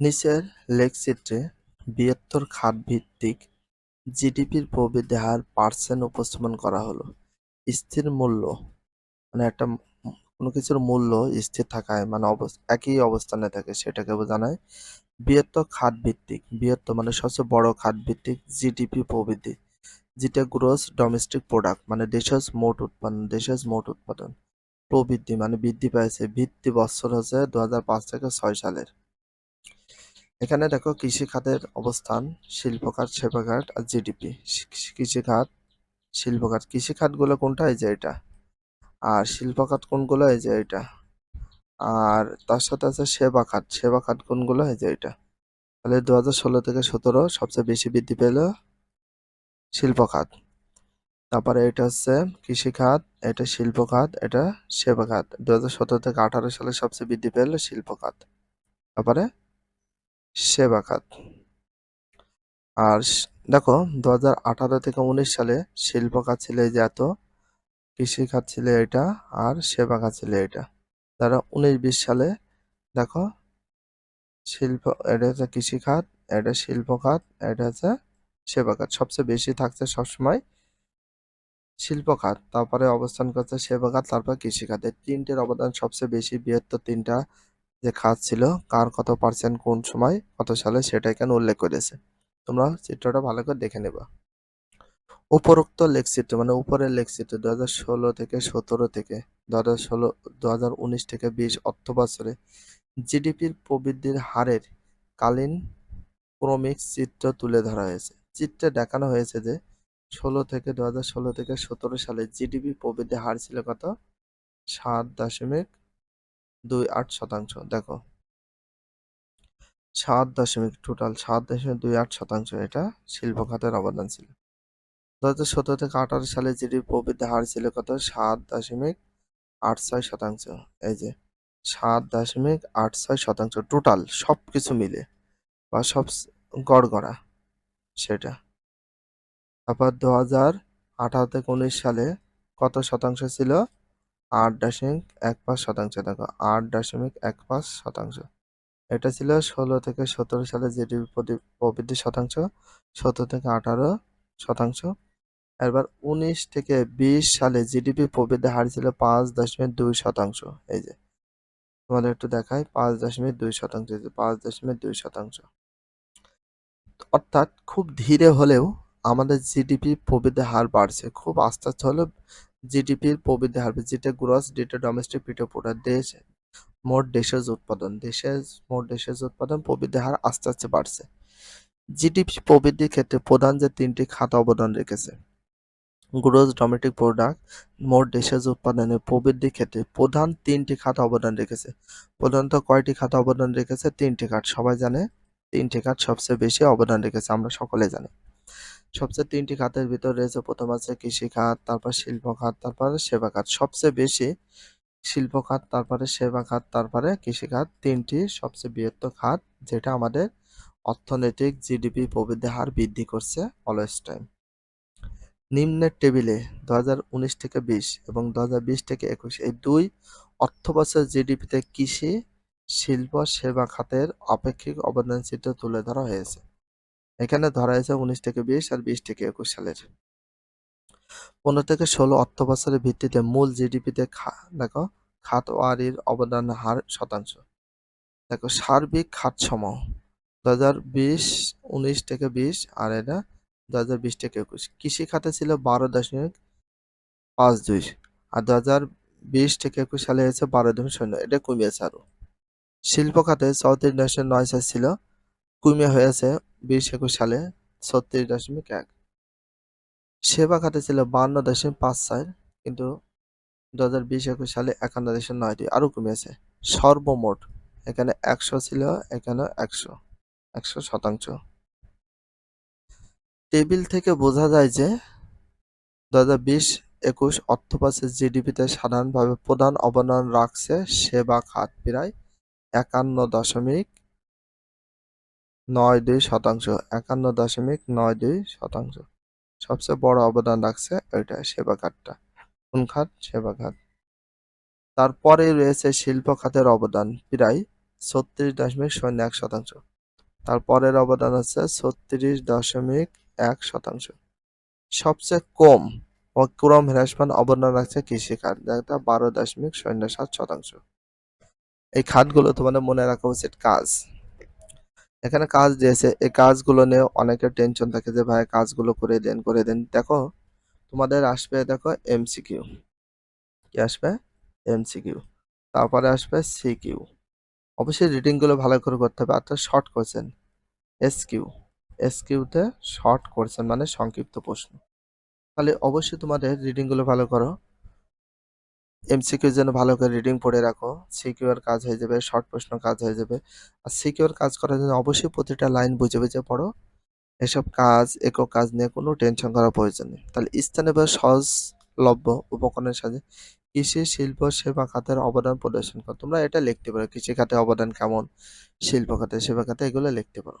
নিচের লেখচিত্রে বৃহত্তর খাত-ভিত্তিক জিডিপির প্রবৃদ্ধি হার পার্সেন্ট উপস্থাপন করা হলো। স্থির মূল্য মানে একটা কোনো কিছুর মূল্য স্থির থাকায় মানে একই অবস্থানে থাকে, সেটাকে বোঝায় বৃহত্তর খাত-ভিত্তিক বৃহত্তর মানে সবচেয়ে বড় খাত-ভিত্তিক জিডিপি প্রবৃদ্ধি, যেটা গ্রোস ডোমেস্টিক প্রোডাক্ট মানে দেশের মোট উৎপাদন দেশের মোট উৎপাদন প্রবৃদ্ধি মানে বৃদ্ধি পেয়েছে ভিত্তি বছর হচ্ছে দু হাজার পাঁচ থেকে ছয় সালের এখানে দেখো কৃষি খাতের অবস্থান শিল্প খাত সেবা খাত আর জিডিপি কৃষি খাত শিল্প খাত কৃষি খাতগুলো কোনটা? এই যে এটা। আর শিল্প খাত কোনগুলো? এই যে এটা। আর তার সাথে আছে সেবা খাত সেবা খাত কোনগুলো? এই যে এটা। তাহলে দু হাজার ষোলো থেকে সতেরো সবচেয়ে বেশি বৃদ্ধি পেল শিল্প খাত তারপরে এটা হচ্ছে কৃষি খাত এটা শিল্প খাত এটা সেবা খাত দু হাজার সতেরো থেকে আঠারো সালে সবচেয়ে বৃদ্ধি পেল শিল্প খাত তারপরে সেবা খাত আর দেখো, দু হাজার আঠারো থেকে উনিশ সালে শিল্প খাত ছিল এই যে এত, কৃষি খাত ছিল এটা, আর সেবা খাত ছিল এটা। তারা উনিশ বিশ সালে, দেখো, শিল্প, এটা হচ্ছে কৃষি খাত এটা শিল্প খাত এটা হচ্ছে সেবা খাত সবচেয়ে বেশি থাকছে সবসময় শিল্প খাত তারপরে অবস্থান করছে সেবা খাত তারপর কৃষি খাত এই তিনটের অবদান সবচেয়ে বেশি, বৃহত্তর তিনটা যে খাত ছিল, কার কত পার্সেন্ট কোন সময় কত সালে সেটা এখানে উল্লেখ করেছে? তোমরা চিত্রটা ভালো করে দেখে নেবা। উপরোক্ত লেখচিত্র মানে উপরের লেখচিত্র দু হাজার ষোলো থেকে সতেরো থেকে দু হাজার ষোলো দু হাজার উনিশ থেকে বিশ অর্থ বছরে জিডিপির প্রবৃদ্ধির হারের কালীন ক্রমিক চিত্র তুলে ধরা হয়েছে। চিত্রে দেখানো হয়েছে যে ষোলো থেকে দু হাজার ষোলো থেকে সতেরো সালে জিডিপি প্রবৃদ্ধি হার ছিল কত? সাত দশমিক দুই আট শতাংশ, দেখো। সাত দশমিক টোটাল সাত দশমিক দুই আট শতাংশ, এটা শিল্প খাতের অবদান ছিল। দু হাজার সতেরো থেকে আঠারো সালে জিডিপি প্রবৃদ্ধি হার ছিল কত? সাত দশমিক আট ছয় শতাংশ। এই যে, সাত দশমিক আট ছয় শতাংশ টোটাল সব কিছু মিলে, বা সব গড়গড়া, সেটা। তারপর দু হাজার আঠারো থেকে উনিশ সালে কত শতাংশ ছিল? আট দশমিক এক পাঁচ শতাংশ। দেখো, আট দশমিক এক পাঁচ শতাংশ। এটা ছিল ষোলো থেকে সতেরো সালে জিডিপি প্রবৃদ্ধি শতাংশ, সতেরো থেকে আঠারো শতাংশ। এবার উনিশ থেকে বিশ সালে জিডিপি প্রবৃদ্ধি হার ছিল পাঁচ দশমিক দুই শতাংশ। এই যে, তোমাদের একটু দেখায় পাঁচ দশমিক দুই শতাংশ পাঁচ দশমিক দুই শতাংশ। অর্থাৎ খুব ধীরে হলেও আমাদের জিডিপি প্রবৃদ্ধি হার বাড়ছে। খুব আস্তে আস্তে হলেও জিডিপির প্রবৃদ্ধি হার যেটা গ্রস ডেটা ডোমেস্টিক পিটো প্রোডাক্ট দেশ, মোট দেশের উৎপাদন। দেশের, মোট দেশের উৎপাদন প্রবৃদ্ধি হার আস্তে আস্তে বাড়ছে। জিডিপি প্রবৃদ্ধির ক্ষেত্রে প্রধান যে তিনটি খাত অবদান রেখেছে গ্রোস ডোমেস্টিক প্রোডাক্ট মোট দেশের উৎপাদনের প্রবৃদ্ধির ক্ষেত্রে প্রধান তিনটি খাত অবদান রেখেছে। প্রধানত কয়টি খাত অবদান রেখেছে? তিনটি খাত। সবাই জানে, তিনটি খাত সবচেয়ে বেশি অবদান রেখেছে, আমরা সকলে জানি। সবচেয়ে তিনটি খাতের ভিতর রয়েছে। প্রথম আছে কৃষি খাত, তারপর শিল্প খাত, তারপরে সেবা খাত। সবচেয়ে বেশি শিল্প খাত, তারপরে সেবা খাত, তারপরে কৃষি খাত তিনটি সবচেয়ে বৃহত্তর খাত, যেটা আমাদের অর্থনৈতিক জিডিপি প্রবৃদ্ধি হার বৃদ্ধি করছে অলওয়েজ টাইম নিম্নের টেবিলে দু হাজার উনিশ থেকে বিশ এবং দু হাজার বিশ থেকে একুশ, এই দুই অর্থবছর জিডিপিতে কৃষি, শিল্প, সেবা খাতের আপেক্ষিক অবদান চিত্র তুলে ধরা হয়েছে। এখানে ধরা হয়েছে উনিশ থেকে বিশ আর বিশ থেকে একুশ সালের। পনেরো থেকে ষোলো অর্থ বছরের ভিত্তিতে মূল জিডিপিতে দেখো, খাত ওয়ারির অবদান হার শতাংশ। দেখো, সার্বিক খাত সমূহ দু হাজার বিশ, উনিশ থেকে বিশ আর এটা দু হাজার বিশ থেকে একুশ। কৃষি খাতে ছিল বারো দশমিক পাঁচ দুই আর দু হাজার বিশ থেকে একুশ সালে হয়েছে বারো দশমিক শূন্য। এটা কমিয়েছে আরও। শিল্প খাতে চৌত্রিশ দশমিক নয় ছিল কমে হয়েছে বিশ একুশ সালে ছত্রিশ দশমিক এক। সেবা খাতে ছিল বান্ন দশমিক পাঁচ চার, কিন্তু দু হাজার বিশ একুশ সালে একান্ন দশমিক নয়টি আরও কমেছে সর্বমোট এখানে একশো ছিল, এখানে একশো একশো শতাংশ। টেবিল থেকে বোঝা যায় যে দু হাজার বিশ একুশ অর্থবছর জিডিপিতে সাধারণভাবে প্রধান অবদান রাখছে সেবা খাত প্রায় একান্ন দশমিক নয় দুই শতাংশ, একান্ন দশমিক নয় দুই শতাংশ। সবচেয়ে বড় অবদান রাখছে ওইটা সেবা খাতটা কোন খাত? সেবা খাত তারপরে রয়েছে শিল্প খাতের অবদান, প্রায় ছত্রিশ দশমিক শূন্য এক শতাংশ। তারপরের অবদান হচ্ছে ছত্রিশ দশমিক এক শতাংশ। সবচেয়ে কম ও ক্রম হ্রাসমান অবদান রাখছে কৃষিখাত যেটা বারো দশমিক শূন্য সাত শতাংশ। এই খাতগুলো তোমাদের মনে রাখা উচিত কাজ। এখানে কাজ দিয়েছে। এই কাজগুলো নিয়ে অনেকের টেনশন থাকে যে, ভাই, কাজগুলো করে দেন করে দেন। দেখো, তোমাদের আসবে দেখো এমসিকিউ কি আসবে? এমসিকিউ তারপরে আসবে সিকিউ অবশ্যই রিডিংগুলো ভালো করে করতে হবে। অর্থাৎ শর্ট কোশ্চেন এসকিউ এসকিউতে শর্ট কোশ্চেন মানে সংক্ষিপ্ত প্রশ্ন। তাহলে অবশ্যই তোমাদের রিডিংগুলো ভালো করো। এমসিকিউ যেন ভালো করে রিডিং পড়ে রাখো। সিকিউর কাজ হয়ে যাবে শর্ট প্রশ্ন কাজ হয়ে যাবে। আর সিকিউর কাজ করার জন্য অবশ্যই প্রতিটা লাইন বুঝে বুঝে পড়ো। এসব কাজ, একক কাজ নিয়ে কোনো টেনশন করার প্রয়োজন নেই। তাহলে স্থানীয় বা সহজলভ্য উপকরণের সাথে কৃষি, শিল্প, সেবা খাতের অবদান প্রদর্শন করো। তোমরা এটা লিখতে পারো, কৃষি খাতে অবদান কেমন, শিল্প খাতে, সেবা খাতে, এগুলো লিখতে পারো।